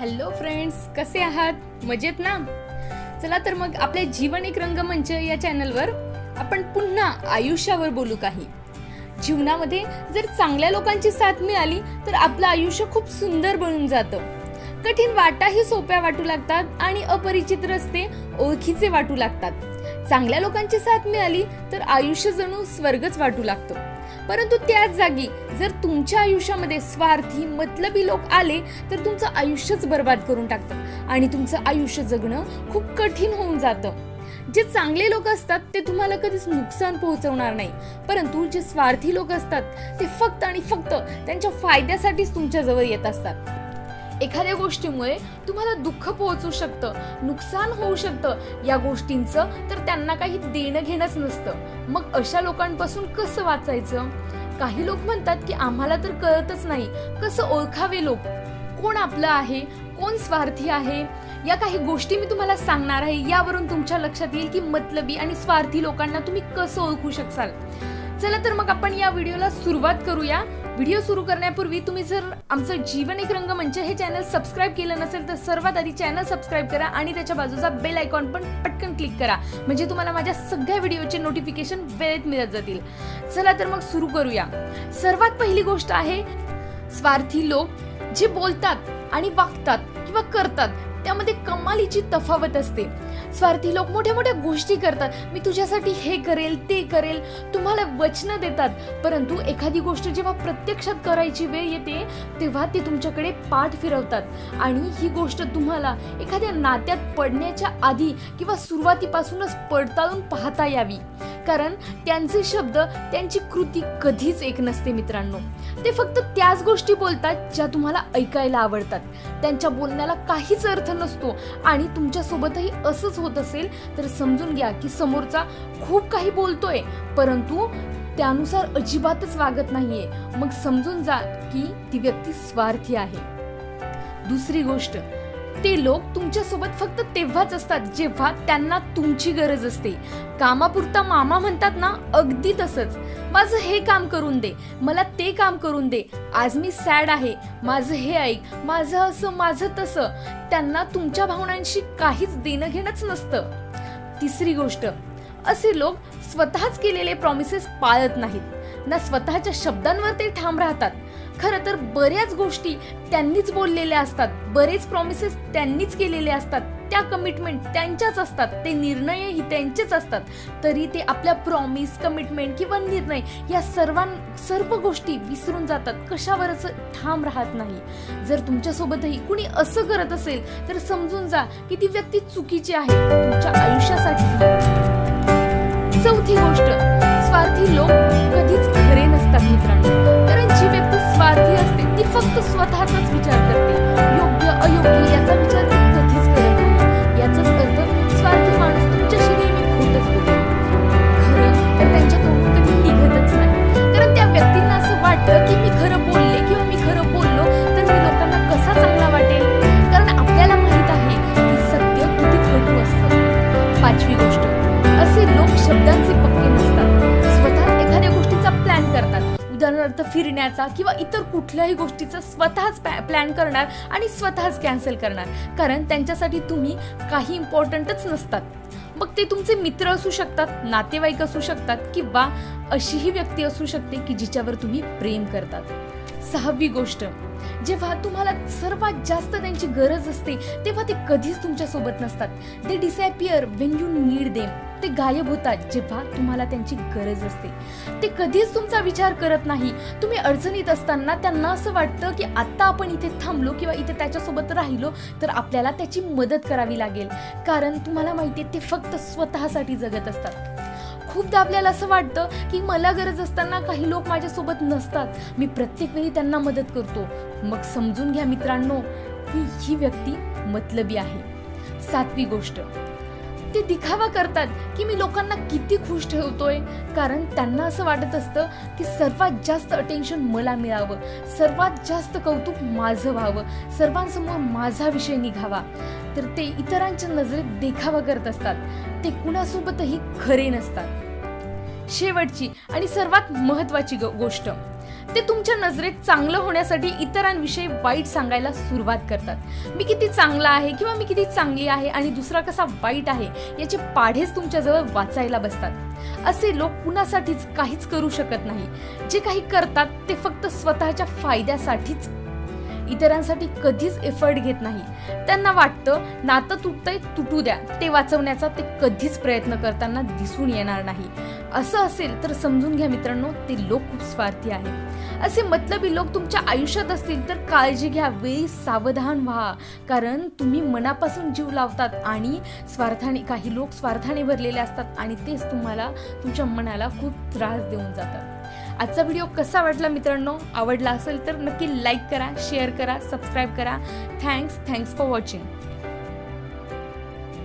Hello friends कसे आहात? मजेत ना? चला तर मग आपल्या जीवन एक रंगमंच या चॅनलवर आपण पुन्हा आयुष्यावर बोलू काही. जीवनामध्ये जर चांगल्या लोकांची साथ मिळाली तर आपलं आयुष्य खूप सुंदर बनून जातं. कठीण वाटाही सोप्या वाटू लागतात आणि अपरिचित रस्ते ओळखीचे वाटू लागतात. चांगल्या लोकांची साथ मिळाली तर आयुष्य जणू स्वर्गच वाटू लागतो. परंतु त्याच जागी जर तुमच्या आयुष्यामध्ये स्वार्थी मतलबी लोक आले तर तुमचं आयुष्यच बर्बाद करून टाकतात आणि तुमचं आयुष्य जगणं खूप कठीण होऊन जातं. जे चांगले लोक असतात ते तुम्हाला कधीच नुकसान पोहोचवणार नाही. परंतु जे स्वार्थी लोक असतात ते फक्त आणि फक्त त्यांच्या फायद्यासाठीच तुमच्या जवळ येत असतात. एखाद्या गोष्टीमुळे तुम्हाला दुःख पोहोचू शकतं नुकसान होऊ शकतं. या गोष्टींचं तर त्यांना काही देणं घेणंच नसतं. मग अशा लोकांपासून कसं वाचायचं? काही लोक म्हणतात की आम्हाला तर कळतच नाही. कसं ओळखावे लोक? कोण आपलं आहे? कोण स्वार्थी आहे? या काही गोष्टी मी तुम्हाला सांगणार आहे. यावरून तुमच्या लक्षात येईल की मतलबी आणि स्वार्थी लोकांना तुम्ही कसं ओळखू शकसाल. चला तर मग आपण या व्हिडिओला सुरुवात करूया. व्हिडिओ सुरू करण्यापूर्वी तुम्ही जर आमचं जीवन एक रंगमंच म्हणजे हे चॅनल सबस्क्राईब केलं नसेल तर सर्वात आधी चॅनल सबस्क्राईब करा आणि त्याच्या बाजूचा बेल आयकॉन पण पटकन क्लिक करा. म्हणजे तुम्हाला माझ्या सगळ्या व्हिडिओचे नोटिफिकेशन वेळेत मिळत जातील. चला तर मग सुरू करूया. सर्वात पहिली गोष्ट आहे स्वार्थी लोक जे बोलतात आणि वागतात किंवा करतात त्यामध्ये कमालीची तफावत असते. स्वार्थी लोक मोठ्या मोठ्या गोष्टी करतात. मी तुझ्यासाठी हे करेल ते करेल. तुम्हाला वचनं देतात. परंतु एखादी गोष्ट जेव्हा प्रत्यक्षात करायची वेळ येते तेव्हा ते तुमच्याकडे पाठ फिरवतात. आणि ही गोष्ट तुम्हाला एखाद्या नात्यात पडण्याच्या आधी किंवा सुरुवातीपासूनच पडताळून पाहता यावी. कारण त्यांचे शब्द त्यांची कृती कधीच एक नसते मित्रांनो. ते फक्त त्याच गोष्टी बोलतात ज्या तुम्हाला ऐकायला आवडतात. त्यांच्या बोलण्याला काहीच अर्थ नसतो आणि तुमच्यासोबतही असंच होत असेल तर समजून घ्या की समोरचा खूप काही बोलतोय परंतु त्यानुसार अजिबातच वागत नाहीये. मग समजून जा की ती व्यक्ती स्वार्थी आहे. दुसरी गोष्ट ते लोक तुमच्यासोबत फक्त तेव्हाच असतात जेव्हा त्यांना तुमची गरज असते. कामापुरता मामा म्हणतात ना अगदी तसंच. माझं हे काम करून दे मला ते काम करून दे. आज मी सॅड आहे माझं हे ऐक माझं असं माझं तसं. त्यांना तुमच्या भावनांशी काहीच देणं घेणंच नसतं. तिसरी गोष्ट असे लोक स्वतःच केलेले प्रॉमिसेस पाळत नाहीत. ना स्वतःच्या शब्दांवर ते ठाम राहतात. खरं तर बऱ्याच गोष्टी त्यांनीच बोललेल्या असतात. बरेच प्रॉमिसेस त्यांनीच केलेले असतात. त्या कमिटमेंट त्यांच्याच असतात. ते निर्णयही त्यांचेच असतात. तरी ते आपल्या प्रॉमिस कमिटमेंट किंवा निर्णय या सर्वां सर्व गोष्टी विसरून जातात. कशावरच ठाम राहत नाही. जर तुमच्यासोबतही कुणी असं करत असेल तर समजून जा की ती व्यक्ती चुकीची आहे. तुमच्या आयुष्यासाठी उदाहरणार्थ फिरण्याचा किंवा इतर कुठल्याही गोष्टीचा स्वतःच प्लॅन करणार आणि स्वतःच कॅन्सल करणार. कारण त्यांच्यासाठी तुम्ही काही इम्पॉर्टंटच नसतात. मग ते तुमचे मित्र असू शकतात नातेवाईक असू शकतात किंवा अशीही व्यक्ती असू शकते की जिच्यावर तुम्ही प्रेम करतात. सहावी गोष्ट. जेव्हा तुम्हाला सर्वात जास्त त्यांची गरज असते तेव्हा ते कधीच तुमच्यासोबत नसतात. ते disappear when you need them ते गायब होतात जेव्हा तुम्हाला त्यांची गरज असते. ते कधीच तुमचा विचार करत नाही. तुम्ही अडचणीत असताना त्यांना असं वाटतं की आत्ता आपण इथे थांबलो किंवा इथे त्याच्यासोबत राहिलो तर आपल्याला त्याची मदत करावी लागेल. कारण तुम्हाला माहिती आहे ते फक्त स्वतःसाठी जगत असतात. खूपदा आपल्याला असं वाटतं की मला गरज असताना काही लोक माझ्यासोबत नसतात. मी प्रत्येक वेळी त्यांना मदत करतो. मग समजून घ्या मित्रांनो की ही व्यक्ती मतलबी आहे. सातवी गोष्ट. ते दिखावा करतात की मी लोकांना किती खुश ठेवतोय. कारण त्यांना असं वाटत असतं की सर्वात जास्त अटेन्शन मला मिळावं. सर्वात जास्त कौतुक माझं व्हावं. सर्वांसमोर माझा विषय निघावा. तर ते इतरांच्या नजरेत देखावा करत असतात. ते कुणासोबतही खरे नसतात. शेवटची आणि सर्वात महत्वाची गोष्ट. ते तुमच्या नजरेत चांगलं होण्यासाठी इतरांविषयी वाईट सांगायला सुरुवात करतात. मी किती चांगला आहे किंवा मी किती चांगली आहे आणि दुसरा कसा वाईट आहे याचे पाढेच तुमच्याजवळ वाचायला बसतात. असे लोक कुणासाठीच काहीच करू शकत नाही. जे काही करतात ते फक्त स्वतःच्या फायद्यासाठीच इतरांसाठी कधीच एफर्ट घेत नाही. त्यांना वाटतं नातं तुटतंय तुटू द्या. ते वाचवण्याचा ते कधीच प्रयत्न करताना दिसून येणार नाही. असं असेल तर समजून घ्या मित्रांनो ते लोक खूप स्वार्थी आहेत. असे मतलबी लोक तुमच्या आयुष्यात असतील तर काळजी घ्या वेळी सावधान व्हा. कारण तुम्ही मनापासून जीव लावतात आणि स्वार्थाने काही लोक स्वार्थाने भरलेले असतात आणि तेच तुम्हाला तुमच्या मनाला खूप त्रास देऊन जातात. आजचा व्हिडिओ कसा वाटला मित्रांनो? आवडला असेल तर नक्की लाईक करा शेअर करा सबस्क्राईब करा. Thanks thanks for watching